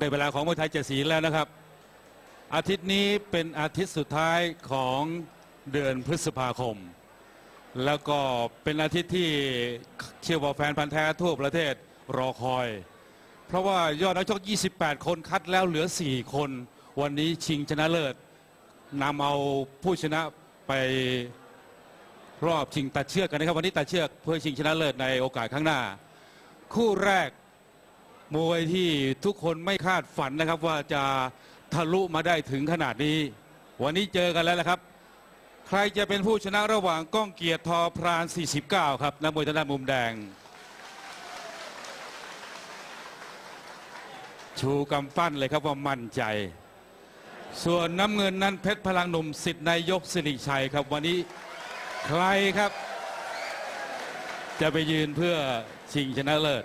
ได้เวลาของมวยไทยเจ็ดสีแล้วนะครับ อาทิตย์นี้เป็นอาทิตย์สุดท้ายของเดือนพฤษภาคม แล้วก็เป็นอาทิตย์ที่เชื่อว่าแฟนพันธ์แท้ทั่วประเทศรอคอย เพราะว่ายอดนักชก 28 คนคัดแล้วเหลือ 4 คน วันนี้ชิงชนะเลิศนำเอาผู้ชนะไปรอบชิงตัดเชือกกันนะครับ วันนี้ตัดเชือกเพื่อชิงชนะเลิศในโอกาสข้างหน้า คู่แรก มวยที่ทุกคนไม่คาดฝันนะครับ ว่าจะทะลุมาได้ถึงขนาดนี้ วันนี้เจอกันแล้วนะครับ ใครจะเป็นผู้ชนะระหว่างก้องเกียรติทอพราน 49 ครับนักมวยทางด้านมุมแดง ชูกำปั้นเลยครับว่ามั่นใจ ส่วนน้ำเงินนั้นเพชรพลังหนุ่มสิทธิ์นายกสิริชัยครับวันนี้ใครครับ จะไปยืนเพื่อชิงชนะเลิศ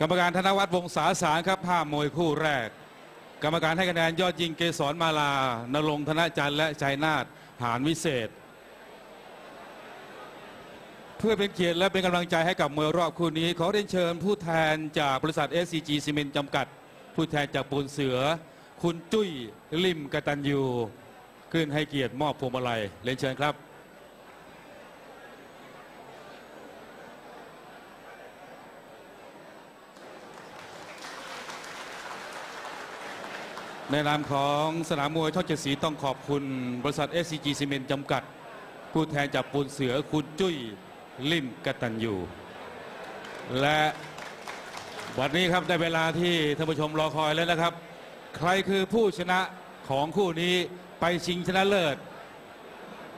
กรรมการธนวัฒน์วงศาสารครับภาพมวยคู่แรก กรรมการให้คะแนนยอดยิงเกษรมาลานรงธนจันทร์และชัยนาทหานวิเศษ เพื่อเป็นเกียรติและเป็นกำลังใจให้กับมวยรอบคู่นี้ ขอเรียนเชิญผู้แทนจากบริษัท SCG ซีเมนต์จำกัด ผู้แทนจากปูนเสือ คุณจุ้ยลิมกตันยูขึ้นให้เกียรติมอบพวงมาลัยเรียนเชิญครับ ในนามของสนามมวยช่องเจ็ดสีต้องขอบคุณ บริษัท SCG ซีเมนต์จำกัด ผู้แทนจากปูนเสือคุณจุ้ยลิมกตันยูและวันนี้ครับได้เวลาที่ท่านผู้ชมรอคอยแล้วนะครับ ใครคือผู้ชนะของคู่นี้ไปชิงชนะเลิศ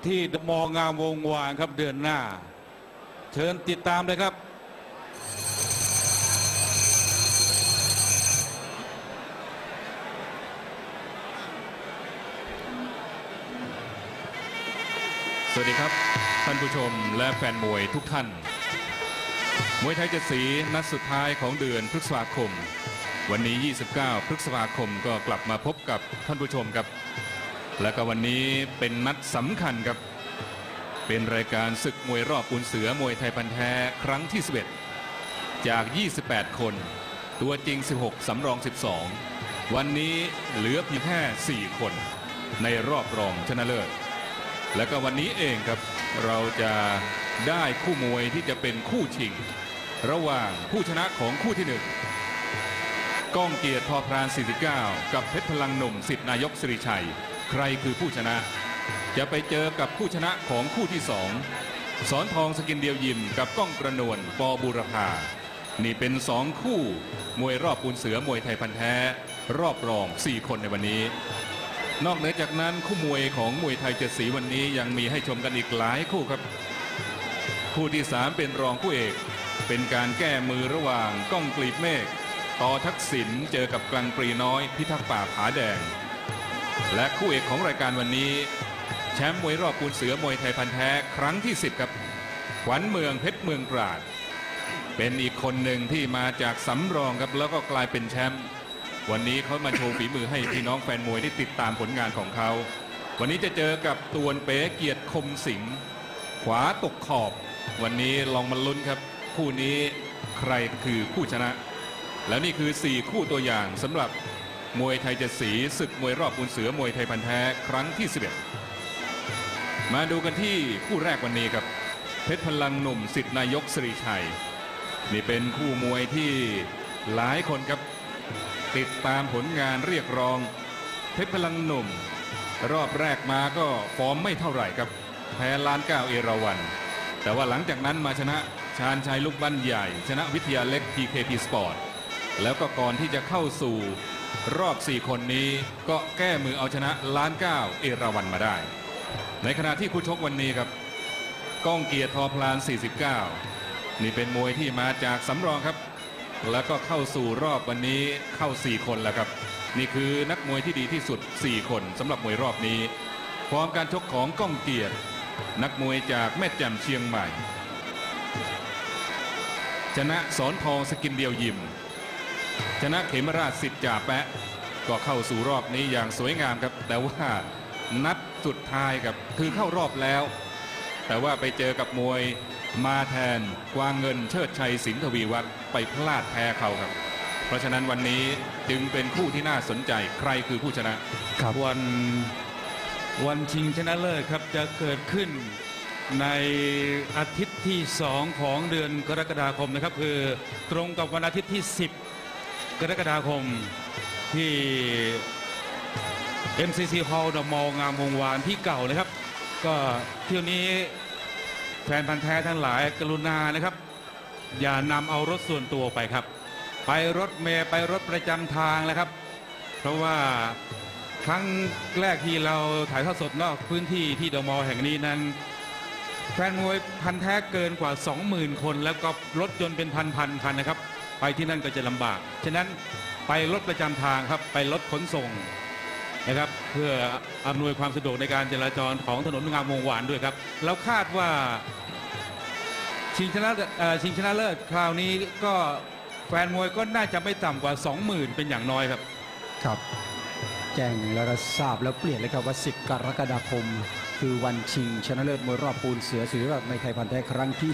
ที่มองามวงวานครับเดือนหน้า เชิญติดตามเลยครับ วัสดีครับ ท่านผู้ชมและแฟนมวยทุกท่าน มวยไทยเจ็ดสีนัดสุดท้ายของเดือนพฤษภาคม วันนี้ 29 พฤษภาคมก็กลับมาพบกับท่านผู้ชมครับ และก็วันนี้เป็นนัดสำคัญครับ เป็นรายการศึกมวยรอบอุ่นเสือมวยไทยพันธ์แท้ครั้งที่ 11 จาก 28 คน ตัวจริง 16 สำรอง 12 วันนี้เหลือเพียงแค่ 4 คน ในรอบรองชนะเลิศ และก็วันนี้เองครับเราจะได้คู่มวยที่จะเป็นคู่ชิง ระหว่างผู้ชนะของคู่ที่หนึ่งก้องเกียรติทอพราน 49 กับเพชรพลังหนุ่มสิทธินายกสิริชัย ใครคือผู้ชนะ จะไปเจอกับผู้ชนะของคู่ที่สองสอนทองสกินเดียวยิมกับก้องกระนวลปอบูรพานี่เป็นสองคู่มวยรอบปูนเสือมวยไทยพันธ์แท้ รอบรอง 4 คนในวันนี้ นอกเหนือจากนั้นคู่มวยของมวยไทยเจ็ดสีวันนี้ยังมีให้ชมกันอีกหลายคู่ครับ คู่ที่ 3 เป็นรองคู่เอก เป็นการแก้มือระหว่างก้องกลีบเมฆต่อทักษิณเจอกับกลังปรีน้อย พิทักษ์ป่าผาแดง และคู่เอกของรายการวันนี้ แชมป์มวยรอบปูนเสือมวยไทยพันแท้ครั้งที่ 10 ครับ ขวัญเมืองเพชรเมืองปราด เป็นอีกคนหนึ่งที่มาจากสำรองครับแล้วก็กลายเป็นแชมป์ วันนี้เขามาโชว์ฝีมือให้พี่น้องแฟนมวยได้ติดตามผลงานของเขา วันนี้จะเจอกับตวนเป๋เกียรติคมสิงห์ขวาตกขอบ วันนี้ลองมาลุ้นครับ คู่นี้ใครคือผู้ชนะ แล้วนี่คือ 4 คู่ตัวอย่างสำหรับมวยไทยเจ็ดสีศึกมวยรอบปูนเสือมวยไทยพันแท้ครั้งที่ 11 มาดูกันที่คู่แรกวันนี้ครับ เพชรพลังหนุ่มสิทธินายกสิริชัย นี่เป็นคู่มวยที่หลายคนครับ ติดตามผลงานเรียกร้อง เพชรพลังหนุ่ม รอบแรกมาก็ฟอร์มไม่เท่าไหร่ครับ แพ้ล้านเก้าเอราวัน แต่ว่าหลังจากนั้นมาชนะชาญชัยลูกบ้านใหญ่ ชนะวิทยาเล็ก TKP Sport แล้วก็ก่อนที่จะเข้าสู่รอบ 4 คนนี้ก็แก้มือเอาชนะล้านเก้าเอราวันมาได้ ในขณะที่คู่ชกวันนี้ครับ ก้องเกียรติทอพลาน 49 นี่เป็นมวยที่มาจากสำรองครับ แล้วก็เข้าสู่รอบวันนี้เข้า 4 คนแล้วครับ นี่คือนักมวยที่ดีที่สุด 4 คนสำหรับมวยรอบนี้ฟอร์มการชกของก้องเกียรติ นักมวยจากแม่แจ่มเชียงใหม่ ชนะสอนทองสกินเดียวยิม ชนะเขมราชสิทธิ์จ่าแปะ ก็เข้าสู่รอบนี้อย่างสวยงามครับ แต่ว่านัดสุดท้ายครับคือเข้ารอบแล้ว แต่ว่าไปเจอกับมวย มาแทนกวางเงินเชิดชัยสินทวีวัฒน์ไปพลาดแพ้เขาครับ เพราะฉะนั้นวันนี้จึงเป็นคู่ที่น่าสนใจใครคือผู้ชนะ ครับวันวันชิงชนะเลิศครับจะเกิดขึ้นในอาทิตย์ที่ 2 ของเดือนกรกฎาคมนะครับ คือตรงกับวันอาทิตย์ที่ 10 กรกฎาคมที่ MCC Hall ดมองงามวงวานที่เก่านะครับ ก็เที่ยวนี้แฟนพันธ์แท้ทั้งหลายกรุณานะครับ อย่านำเอารถส่วนตัวไปครับ ไปรถเมล์ไปรถประจำทางแล้วครับ เพราะว่าครั้งแรกที่เราถ่ายทอดสดนอกพื้นที่ที่เดมห์แห่งนี้นั้น แฟนมวยพันธ์แท้เกินกว่า 20,000 คน แล้วก็รถยนต์เป็นพันๆคันนะครับ ไปที่นั่นก็จะลำบาก ฉะนั้นไปรถประจำทางครับ ไปรถขนส่ง นะครับเพื่ออำนวยความสะดวกในการจราจรของถนนงามวงวานด้วยครับแล้วคาดว่าชิงชนะชิงชนะเลิศคราวนี้ก็แฟนมวยก็น่าจะไม่ต่ำกว่า 20,000 เป็นอย่างน้อยครับ ครับ แจ้งแล้วก็ทราบแล้วเปลี่ยนเลยครับว่า 10 กรกฎาคม คือวันชิงชนะเลิศมวยรอบปูนเสือสุริวัฒน์ในไทยพันธ์แท้ครั้งที่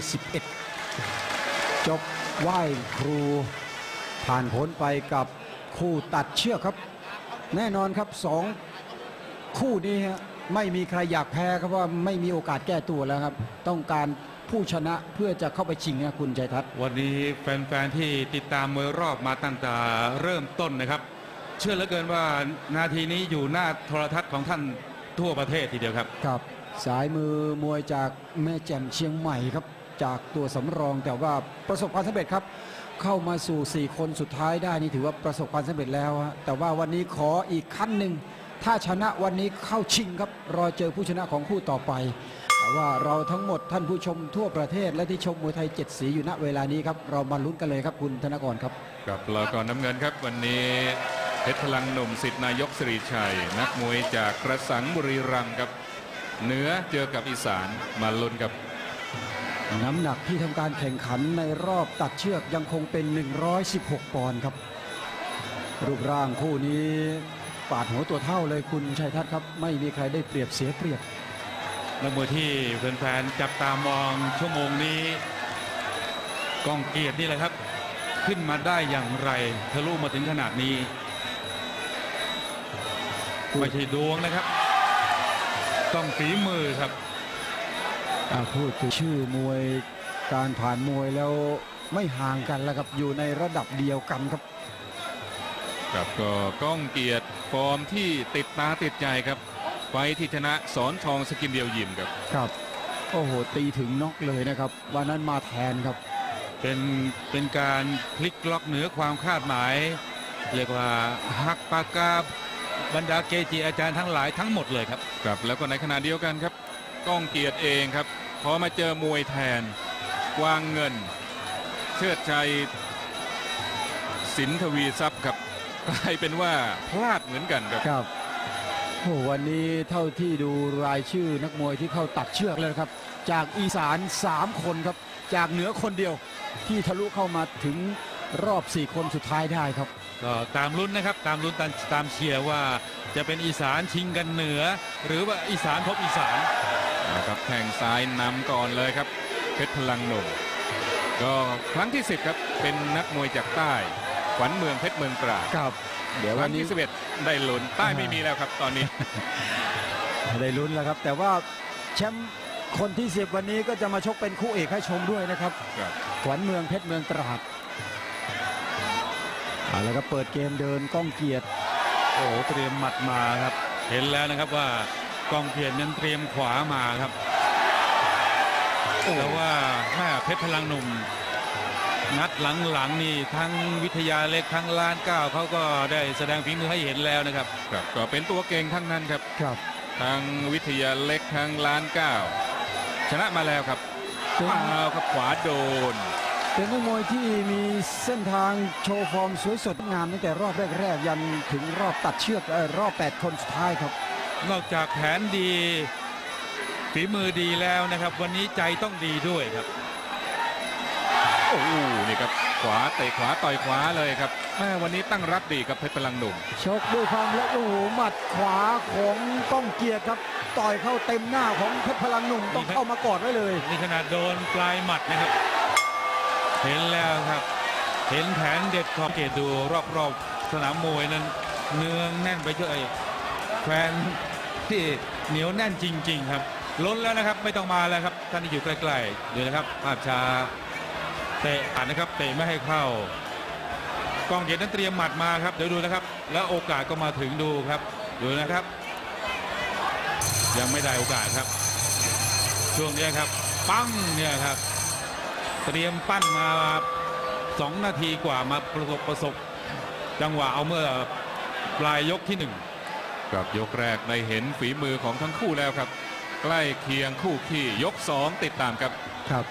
11 จบไหว้ครูผ่านพ้นไปกับคู่ตัดเชือกครับ แน่นอนครับสองคู่นี้ฮะไม่มีใครอยากแพ้ครับว่าไม่มีโอกาสแก้ตัวแล้วครับ ต้องการผู้ชนะเพื่อจะเข้าไปชิงนะคุณชัยทัศน์วันนี้แฟนๆที่ติดตามมวยรอบมาตั้งแต่เริ่มต้นนะครับ เชื่อเหลือเกินว่านาทีนี้อยู่หน้าโทรทัศน์ของท่านทั่วประเทศทีเดียวครับครับ สายมือมวยจากแม่แจ่มเชียงใหม่ครับ จากตัวสำรองแต่ว่าประสบความสำเร็จครับ เข้ามาสู่ 4 คนสุดท้ายได้นี่ถือว่าประสบความสำเร็จแล้วฮะแต่ว่าวันนี้ขออีกขั้นหนึ่ง ถ้าชนะวันนี้เข้าชิงครับ รอเจอผู้ชนะของคู่ต่อไป แต่ว่าเราทั้งหมดท่านผู้ชมทั่วประเทศและที่ชมมวยไทยเจ็ดสีอยู่ณเวลานี้ครับ เรามาลุ้นกันเลยครับคุณธนกรครับ กับแล้วก็น้ำเงินครับวันนี้เพชรพลังหนุ่มสิทธิ์นายกสิริชัย นักมวยจากกระสังบุรีรัมย์ครับเหนือเจอกับอีสานมาลุ้นกับ น้ำหนักที่ทำการแข่งขันในรอบตัดเชือกยังคงเป็น 116 ปอนด์ครับ รูปร่างคู่นี้ปาดหัวตัวเท่าเลยคุณชัยทัศน์ครับ ไม่มีใครได้เปรียบเสียเปรียบนักมวยที่แฟนๆจับตามองชั่วโมงนี้กองเกียรตินี่แหละครับ ขึ้นมาได้อย่างไรทะลุมาถึงขนาดนี้ไม่ใช่ดวงนะครับ ต้องฝีมือครับ พูดถึงชื่อมวยการผ่านมวยแล้วไม่ห่างกันแล้วครับอยู่ในระดับเดียวกันครับกับก็ก้องเกียรติฟอร์มที่ติดตาติดใจครับ ไฟท์ที่ชนะสอนทองสกินเดียวยิมครับครับโอ้โหตีถึงน็อกเลยนะครับวันนั้นมาแทนครับ เป็นเป็นการพลิกล็อกเหนือความคาดหมาย เรียกว่าฮักปากกาบรรดาเกจิอาจารย์ทั้งหลายทั้งหมดเลยครับครับแล้วก็ในขณะเดียวกันครับ ก้องเกียรติเองครับพอมาเจอมวยแทนวางเงิน เชิดชัยสินทวีทรัพย์ครับกลายเป็นว่าพลาดเหมือนกันครับครับโอ้วันนี้เท่าที่ดูรายชื่อนักมวยที่เข้าตัดเชือกเลยนะครับ จากอีสาน 3 คนครับ จากเหนือคนเดียวที่ทะลุเข้ามาถึงรอบ 4 คนสุดท้ายได้ครับก็ตามลุ้นนะครับตามลุ้นตามตามเชียร์ว่าจะเป็นอีสานชิงกันเหนือ หรือว่าอีสานพบอีสาน นะครับแทงซ้ายนำก่อนเลยครับ เพชรพลังหนุ่ม ก็ครั้งที่ 10 ครับ เป็นนักมวยจากใต้ ขวัญเมืองเพชรเมืองตราดครับ เดี๋ยวควัรั้นงนี้ ที่11ได้ลุ้นใต้ไม่มีแล้วครับ ตอนนี้ ได้ลุ้นแล้วครับ แต่ว่าแชมป์คนที่สิบวันนี้ก็จะมาชกเป็นคู่เอกให้ชมด้วยนะครับครับ ขวัญเมืองเพชรเมืองตราดเอาละครับเปิดเกมเดินก้องเกียรติโอ้โหเตรียมหมัดมาครับ เห็นแล้วนะครับว่า กองเพียรนั้นเตรียมขวามาครับแต่ว่าแม่เพชรพลังหนุ่มนัดหลังๆนี่ทั้งวิทยาเล็กทั้งล้านเก้าเขาก็ได้แสดงฝีมือให้เห็นแล้วนะครับครับก็เป็นตัวเก่งทั้งนั้นครับครับทั้งวิทยาเล็กทั้งล้านเก้าชนะมาแล้วครับเป็นอ้าวครับขวาโดน เป็นนักมวยที่มีเส้นทางโชว์ฟอร์มสวยสดงามตั้งแต่รอบแรกๆยันถึงรอบตัดเชือกเอ่อรอบ 8 คนสุดท้ายครับ นอกจากแผนดีฝีมือดีแล้วนะครับ วันนี้ใจต้องดีด้วยครับโอ้โหนี่ครับขวาเตะขวาต่อยขวาเลยครับแม่วันนี้ตั้งรับดีกับเพชรพลังหนุ่มชกด้วยความและโอ้โหหมัดขวาของก้องเกียรติครับต่อยเข้าเต็มหน้าของเพชรพลังหนุ่มต้องเข้ามากอดไว้เลยนี่ขนาดโดนปลายหมัดนะครับ เห็นแล้วครับ เห็นแผนเด็ดขอบเกตดูรอบๆสนามมวยนั้นเนืองแน่นไปด้วย แฟนที่เหนียวแน่นจริง ๆ ครับ ล้นแล้วนะครับไม่ต้องมาแล้วครับท่านที่อยู่ใกล้ๆดูนะครับภาพช้าเตะอ่านนะครับเตะไม่ให้เข้ากองเกียรตินั้นเตรียมหมัดมาครับเดี๋ยวดูนะครับ แล้วโอกาสก็มาถึงดูครับดูนะครับ ยังไม่ได้โอกาสครับ ช่วงนี้ครับ ปั้งเนี่ยครับ เตรียมปั้นมาสองนาทีกว่ามาประสบประสบจังหวะเอาเมื่อปลายยกที่หนึ่ง กับยกแรกได้เห็นฝีมือของทั้งคู่แล้วครับ ใกล้เคียงคู่ขี้ยก 2 ติดตามครับครับ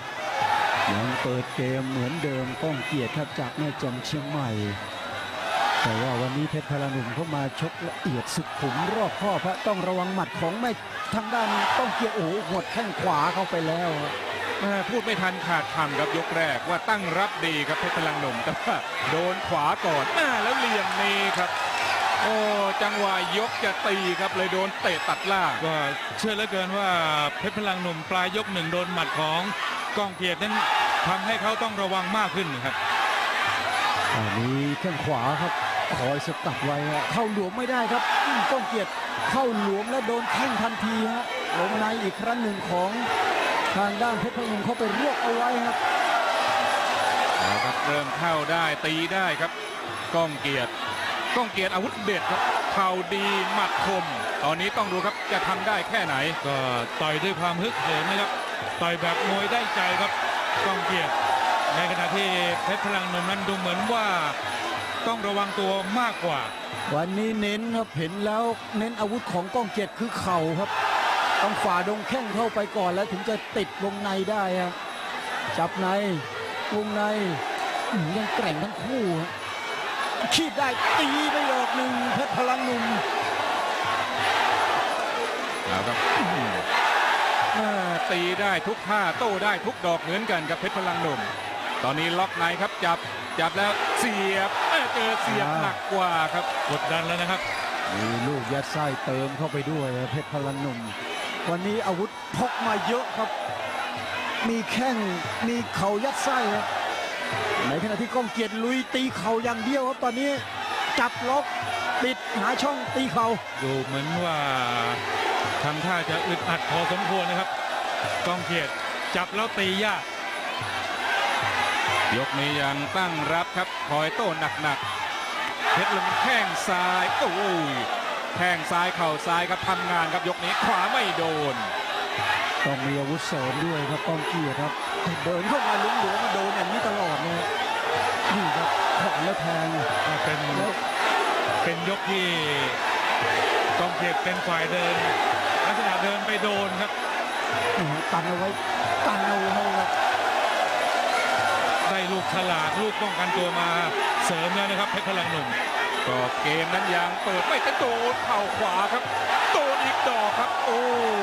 ยังเปิดเกมเหมือนเดิมก้องเกียรติครับจากแม่แจ่มเชียงใหม่ แต่ว่าวันนี้เพชรพลาหนุ่มเข้ามาชกละเอียดสุขุมรอบคอบฮะต้องระวังหมัดของแม่ทางด้านก้องเกียรติโอ้โหหดแข้งขวาเข้าไปแล้วแม่พูดไม่ทันขาดคำครับยกแรกว่าตั้งรับดีครับเพชรพลังหนุ่มแต่ว่าโดนขวาก่อนอ่าแล้วเหลี่ยมนี้ครับ โอ้จังหวะยกจะตีครับเลยโดนเตะตัดล่างก็เชื่อเหลือเกินว่าเพชรพลังหนุ่มปลายยกหนึ่งโดนหมัดของกองเกียรตินั้นทำให้เขาต้องระวังมากขึ้นครับอันนี้แข้งขวาครับคอยสกัดไว้ฮะเข้าหลวมไม่ได้ครับอืมก้องเกียรติเข้าหลวมแล้วโดนแข้งทันทีฮะลงในอีกครั้งหนึ่งของทางด้านเพชรพลาหนุ่มเข้าไปรวบเอาไว้ครับเอาครับเริ่มเข้าได้ตีได้ครับ ก้องเกียรติ ก้องเกียรติอาวุธเด็ดครับเข่าดีหมัดคม ตอนนี้ต้องดูครับจะทำได้แค่ไหน ก็ต่อยด้วยความฮึกเหิมนะครับ ต่อยแบบมวยได้ใจครับกองเกียรติในขณะที่เพชรพลังหนุ่มนั้นดูเหมือนว่าต้องระวังตัวมากกว่า วันนี้เน้นครับเห็นแล้วเน้นอาวุธของก้องเกียรติคือเข่าครับ ต้องฝ่าดงแข้งเข้าไปก่อนแล้วถึงจะติดวงในได้ครับจับในวงในอื้อยังแกร่งทั้งคู่ฮะ ขีดได้ตีไปดอกหนึ่งเพชรพลังหนุ่มเอาครับอื้อหืออ่าตีได้ทุกท่าโต้ได้ทุกดอกเหมือนกันกับเพชรพลังหนุ่ม ตอนนี้ล็อกในครับจับจับแล้วเสียบเอ้ยเจอเสียบอ่าหนักกว่าครับกดดันแล้วนะครับมีลูกยัดไส้เติมเข้าไปด้วยครับเพชรพลังหนุ่ม วันนี้อาวุธพกมาเยอะครับ มีแข้งมีเข่ายัดไส้ครับ ในขณะที่ก้องเกียรติลุยตีเข่าอย่างเดียวครับตอนนี้จับล็อกปิดหาช่องตีเข่าดูเหมือนว่าทำท่าจะอึดอัดพอสมควรนะครับกองเกียรติจับแล้วตียากยกนี้ยังตั้งรับครับคอยโต้หนักๆเพชรลงแข้งซ้ายโอ้ยแข้งซ้ายเข่าซ้ายครับทำงานครับยกนี้ขวาไม่โดน ต้องมีอาวุธเสริมด้วยครับก้องเกียรติครับเดินเข้ามาลุ้มหลวมมาโดนอย่างนี้ตลอดเลยนี่ครับขวาแล้วแทงเป็นแล้วเป็นยกที่กองเกียรติเป็นฝ่ายเดินลักษณะเดินไปโดนครับโอ้โหตันเอาไว้ตันเอาไว้ครับได้ลูกฉลาดลูกป้องกันตัวมาเสริมแล้วนะครับเพชรพลังหนุ่มก็เกมนั้นยังเปิดไม่แต่โดนเข่าขวาครับ โดนอีกดอกครับ โอ้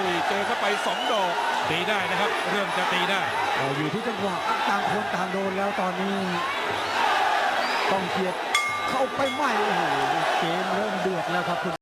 ยเจอเข้าไปสองดอก ตีได้นะครับ เริ่มจะตีได้เอาอยู่ที่จังหวะต่างคนต่างโดนแล้วตอนนี้ ต้องเกียรติเข้าไปใหม่โอ้โหเกมเริ่มเดือดแล้วครับคุณ